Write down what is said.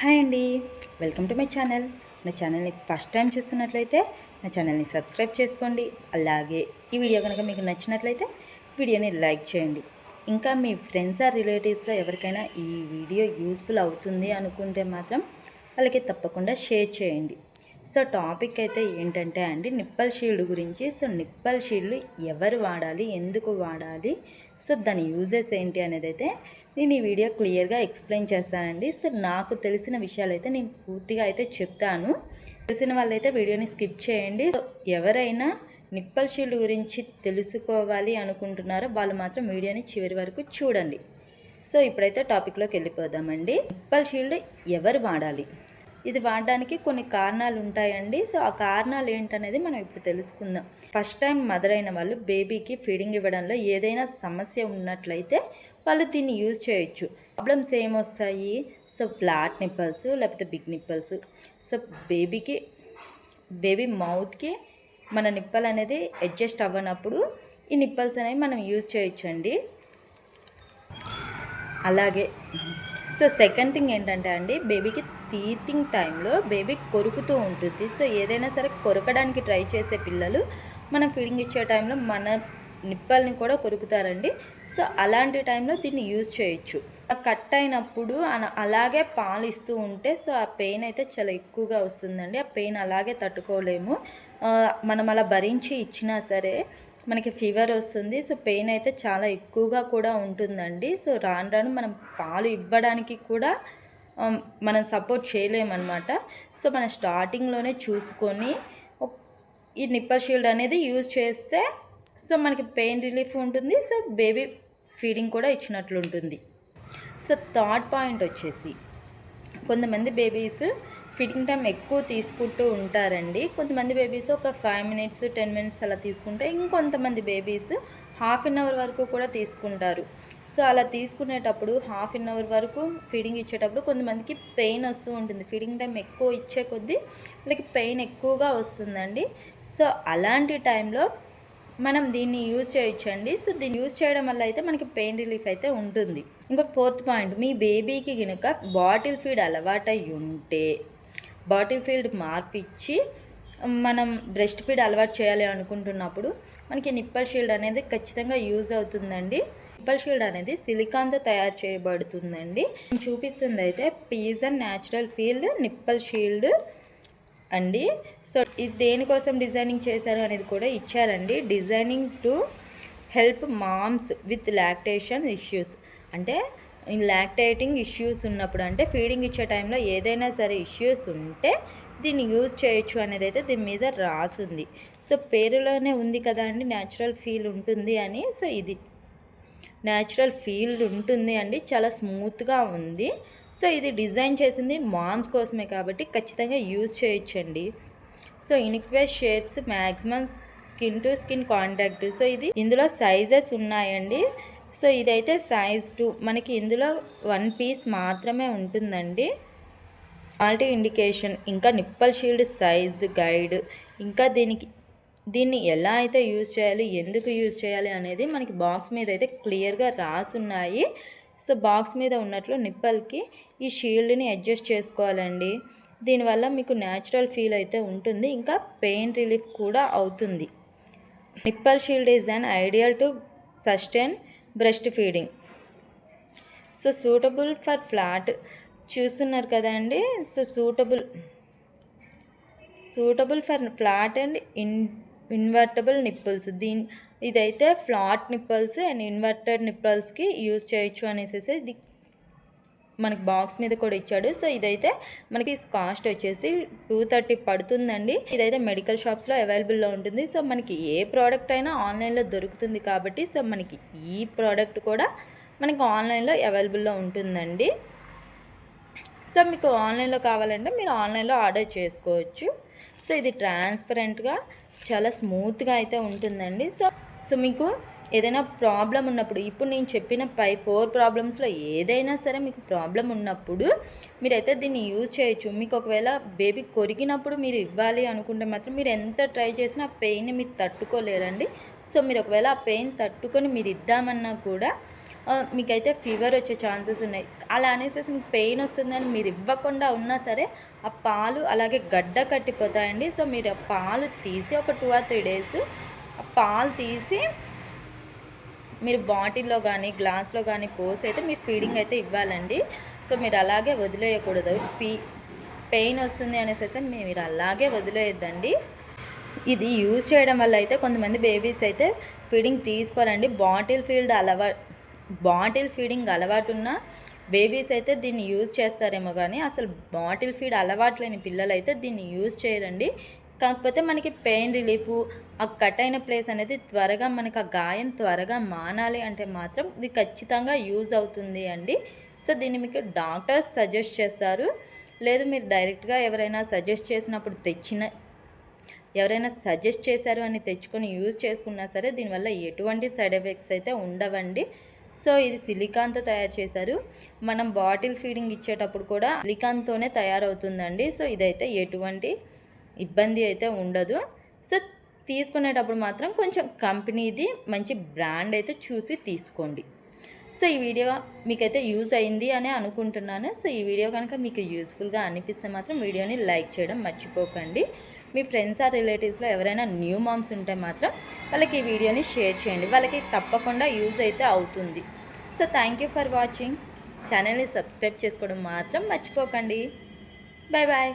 Hi అండి. Welcome to my channel. నా ఛానల్ని ఫస్ట్ టైం చూస్తున్నట్లయితే నా ఛానల్ని సబ్స్క్రైబ్ చేసుకోండి. అలాగే ఈ వీడియో కనుక మీకు నచ్చినట్లయితే వీడియోని లైక్ చేయండి. ఇంకా మీ ఫ్రెండ్స్ ఆర్ రిలేటివ్స్లో ఎవరికైనా ఈ వీడియో యూస్ఫుల్ అవుతుంది అనుకుంటే మాత్రం వాళ్ళకి తప్పకుండా షేర్ చేయండి. సో టాపిక్ అయితే ఏంటంటే అండి నిప్పల్ షీల్డ్ గురించి. సో నిప్పల్ షీల్డ్ ఎవరు వాడాలి? ఎందుకు వాడాలి? సో దాని యూజెస్ ఏంటి అనేది అయితే నేను ఈ వీడియో క్లియర్గా ఎక్స్ప్లెయిన్ చేస్తానండి. సో నాకు తెలిసిన విషయాలు అయితే నేను పూర్తిగా అయితే చెప్తాను. తెలిసిన వాళ్ళైతే వీడియోని స్కిప్ చేయండి. సో ఎవరైనా నిప్పల్ షీల్డ్ గురించి తెలుసుకోవాలి అనుకుంటున్నారో వాళ్ళు మాత్రం వీడియోని చివరి వరకు చూడండి. సో ఇప్పుడైతే టాపిక్లోకి వెళ్ళిపోదామండి. నిప్పల్ షీల్డ్ ఎవరు వాడాలి? ఇది వాడడానికి కొన్ని కారణాలు ఉంటాయండి సో ఆ కారణాలు ఏంటనేది మనం ఇప్పుడు తెలుసుకుందాం. ఫస్ట్ టైం మదర్ అయిన వాళ్ళు బేబీకి ఫీడింగ్ ఇవ్వడంలో ఏదైనా సమస్య ఉన్నట్లయితే వాళ్ళు దీన్ని యూజ్ చేయొచ్చు. ప్రాబ్లమ్స్ ఏమొస్తాయి? సో ఫ్లాట్ నిప్పల్స్ లేకపోతే బిగ్ నిప్పల్స్. సో బేబీకి బేబీ మౌత్కి మన నిప్పల్ అనేది అడ్జస్ట్ అవ్వనప్పుడు ఈ నిప్పల్స్ అనేవి మనం యూజ్ చేయొచ్చండి. అలాగే సో సెకండ్ థింగ్ ఏంటంటే అండి బేబీకి తీతింగ్ టైంలో బేబీ కొరుకుతూ ఉంటుంది. సో ఏదైనా సరే కొరకడానికి ట్రై చేసే పిల్లలు మనం ఫీడింగ్ ఇచ్చే టైంలో మన నిప్పల్ని కూడా కొరుకుతారండి. సో అలాంటి టైంలో దీన్ని యూజ్ చేయొచ్చు. కట్ అయినప్పుడు అలాగే పాలు ఇస్తూ ఉంటే సో ఆ పెయిన్ అయితే చాలా ఎక్కువగా వస్తుందండి. ఆ పెయిన్ అలాగే తట్టుకోలేము. మనం అలా భరించి ఇచ్చినా సరే మనకి ఫీవర్ వస్తుంది. సో పెయిన్ అయితే చాలా ఎక్కువగా కూడా ఉంటుందండి. సో రాను రాను మనం పాలు ఇవ్వడానికి కూడా um, మనం సపోర్ట్ చేయలేమన్నమాట. సో మనం స్టార్టింగ్లోనే చూసుకొని ఈ నిప్పర్ షీల్డ్ అనేది యూజ్ చేస్తే సో మనకి పెయిన్ రిలీఫ్ ఉంటుంది. సో బేబీ ఫీడింగ్ కూడా ఇచ్చినట్లు ఉంటుంది. సో థర్డ్ పాయింట్ వచ్చేసి కొంతమంది బేబీస్ ఫీడింగ్ టైం ఎక్కువ తీసుకుంటూ ఉంటారండి. కొంతమంది బేబీస్ ఒక ఫైవ్ మినిట్స్ టెన్ మినిట్స్ అలా తీసుకుంటే ఇంకొంతమంది బేబీస్ హాఫ్ అన్ అవర్ వరకు కూడా తీసుకుంటారు. సో అలా తీసుకునేటప్పుడు హాఫ్ అన్ అవర్ వరకు ఫీడింగ్ ఇచ్చేటప్పుడు కొంతమందికి పెయిన్ వస్తూ ఉంటుంది. ఫీడింగ్ టైం ఎక్కువ ఇచ్చే కొద్దీ వాళ్ళకి పెయిన్ ఎక్కువగా వస్తుందండి. సో అలాంటి టైంలో మనం దీన్ని యూజ్ చేయొచ్చండి. సో దీన్ని యూజ్ చేయడం వల్ల అయితే మనకి పెయిన్ రిలీఫ్ అయితే ఉంటుంది. ఇంకా ఫోర్త్ పాయింట్ మీ బేబీకి కనుక బాటిల్ ఫీడ్ అలవాటై ఉంటే బాటిల్ ఫీల్డ్ మార్పిచ్చి మనం బ్రెస్ట్ ఫీడ్ అలవాటు చేయాలి అనుకుంటున్నప్పుడు మనకి నిప్పల్ షీల్డ్ అనేది ఖచ్చితంగా యూజ్ అవుతుందండి. నిప్పల్ షీల్డ్ అనేది సిలికాన్తో తయారు చేయబడుతుందండి. నేను చూపిస్తుంది అయితే Pigeon natural field nipple shield అండి. సో ఇది దేనికోసం డిజైనింగ్ చేశారు అనేది కూడా ఇచ్చారండి. Designing to help moms with lactation issues. అంటే లాక్టేటింగ్ ఇష్యూస్ ఉన్నప్పుడు అంటే ఫీడింగ్ ఇచ్చే టైంలో ఏదైనా సరే ఇష్యూస్ ఉంటే దీన్ని యూజ్ చేయొచ్చు అనేది అయితే దీని మీద రాసుంది. సో పేరులోనే ఉంది కదా అండి న్యాచురల్ ఫీల్ ఉంటుంది అని. సో ఇది న్యాచురల్ ఫీల్ ఉంటుంది అండి చాలా స్మూత్గా ఉంది. సో ఇది డిజైన్ చేసింది మామ్స్ కోసమే కాబట్టి ఖచ్చితంగా యూజ్ చేయొచ్చండి. So inquest shapes maximum skin to skin contact. So ఇది ఇందులో సైజెస్ ఉన్నాయండి. సో ఇదైతే సైజ్ టూ మనకి ఇందులో వన్ పీస్ మాత్రమే ఉంటుందండి. క్వాలిటీ ఇండికేషన్ ఇంకా నిప్పల్ షీల్డ్ సైజ్ గైడ్ ఇంకా దీనికి దీన్ని ఎలా అయితే యూజ్ చేయాలి ఎందుకు యూజ్ చేయాలి అనేది మనకి బాక్స్ మీద అయితే క్లియర్గా రాసున్నాయి. సో బాక్స్ మీద ఉన్నట్లు నిప్పల్కి ఈ షీల్డ్ని అడ్జస్ట్ చేసుకోవాలండి. దీనివల్ల మీకు న్యాచురల్ ఫీల్ అయితే ఉంటుంది ఇంకా పెయిన్ రిలీఫ్ కూడా అవుతుంది. Nipple shield is an ideal to sustain breastfeeding. So suitable for flat చూస్తున్నారు కదండి so suitable suitable for flat and in invertible nipples. దీని ఇదైతే ఫ్లాట్ నిప్పల్స్ అండ్ ఇన్వర్టెడ్ నిప్పల్స్కి యూజ్ చేయొచ్చు అనేసి ఇది మనకి బాక్స్ మీద కూడా ఇచ్చాడు. సో ఇదైతే మనకి కాస్ట్ వచ్చేసి టూ థర్టీ పడుతుందండి. ఇదైతే మెడికల్ షాప్స్లో అవైలబుల్లో ఉంటుంది. సో మనకి ఏ ప్రోడక్ట్ అయినా ఆన్లైన్లో దొరుకుతుంది కాబట్టి సో మనకి ఈ ప్రోడక్ట్ కూడా మనకి ఆన్లైన్లో అవైలబుల్లో ఉంటుందండి. సో మీకు ఆన్లైన్లో కావాలంటే మీరు ఆన్లైన్లో ఆర్డర్ చేసుకోవచ్చు. సో ఇది ట్రాన్స్పరెంట్గా చాలా స్మూత్గా అయితే ఉంటుందండి. సో సో మీకు ఏదైనా ప్రాబ్లం ఉన్నప్పుడు ఇప్పుడు నేను చెప్పిన పై ఫోర్ ప్రాబ్లమ్స్లో ఏదైనా సరే మీకు ప్రాబ్లం ఉన్నప్పుడు మీరైతే దీన్ని యూజ్ చేయొచ్చు. మీకు ఒకవేళ బేబీ కొరికినప్పుడు మీరు ఇవ్వాలి అనుకుంటే మాత్రం మీరు ఎంత ట్రై చేసినా ఆ పెయిన్ మీరు తట్టుకోలేరండి. సో మీరు ఒకవేళ ఆ పెయిన్ తట్టుకొని మీరు ఇద్దామన్నా కూడా మీకైతే ఫీవర్ వచ్చే ఛాన్సెస్ ఉన్నాయి. అలా అనేసి మీకు పెయిన్ వస్తుందని మీరు ఇవ్వకుండా ఉన్నా సరే ఆ పాలు అలాగే గడ్డ కట్టిపోతాయండి. సో మీరు ఆ పాలు తీసి ఒక టూ ఆర్ త్రీ డేస్ ఆ పాలు తీసి మీరు బాటిల్లో కానీ గ్లాస్లో కానీ పోసి అయితే మీరు ఫీడింగ్ అయితే ఇవ్వాలండి. సో మీరు అలాగే వదిలేయకూడదు. పీ పెయిన్ వస్తుంది అనేసి అయితే మీరు అలాగే వదిలేయద్దండి. ఇది యూజ్ చేయడం వల్ల అయితే కొంతమంది బేబీస్ అయితే ఫీడింగ్ తీసుకోరండి. బాటిల్ ఫీల్డ్ అలవా బాటిల్ ఫీడింగ్ అలవాటు ఉన్న బేబీస్ అయితే దీన్ని యూజ్ చేస్తారేమో కానీ అసలు బాటిల్ ఫీడ్ అలవాటు లేని పిల్లలు అయితే దీన్ని యూజ్ చేయరండి. కాకపోతే మనకి పెయిన్ రిలీఫ్ ఆ కట్ అయిన ప్లేస్ అనేది త్వరగా మనకి ఆ గాయం త్వరగా మానాలి అంటే మాత్రం ఇది ఖచ్చితంగా యూజ్ అవుతుంది అండి. సో దీన్ని మీకు డాక్టర్స్ సజెస్ట్ చేస్తారు. లేదు మీరు డైరెక్ట్గా ఎవరైనా సజెస్ట్ చేసినప్పుడు తెచ్చిన ఎవరైనా సజెస్ట్ చేశారు అని తెచ్చుకొని యూజ్ చేసుకున్నా సరే దీనివల్ల ఎటువంటి సైడ్ ఎఫెక్ట్స్ అయితే ఉండవండి. సో ఇది సిలికాన్తో తయారు చేశారు. మనం బాటిల్ ఫీడింగ్ ఇచ్చేటప్పుడు కూడా సిలికాన్తోనే తయారవుతుందండి. సో ఇదైతే ఎటువంటి ఇబ్బంది అయితే ఉండదు. సో తీసుకునేటప్పుడు మాత్రం కొంచెం కంపెనీది మంచి బ్రాండ్ అయితే చూసి తీసుకోండి. సో ఈ వీడియో మీకైతే యూజ్ అయింది అని అనుకుంటున్నాను. సో ఈ వీడియో కనుక మీకు యూస్ఫుల్గా అనిపిస్తే మాత్రం వీడియోని లైక్ చేయడం మర్చిపోకండి. మీ ఫ్రెండ్స్ ఆర్ రిలేటివ్స్లో ఎవరైనా న్యూ మామ్స్ ఉంటే మాత్రం వాళ్ళకి ఈ వీడియోని షేర్ చేయండి. వాళ్ళకి తప్పకుండా యూజ్ అయితే అవుతుంది. So thank you for watching. ఛానల్ని సబ్స్క్రైబ్ చేసుకోవడం మాత్రం మర్చిపోకండి. Bye bye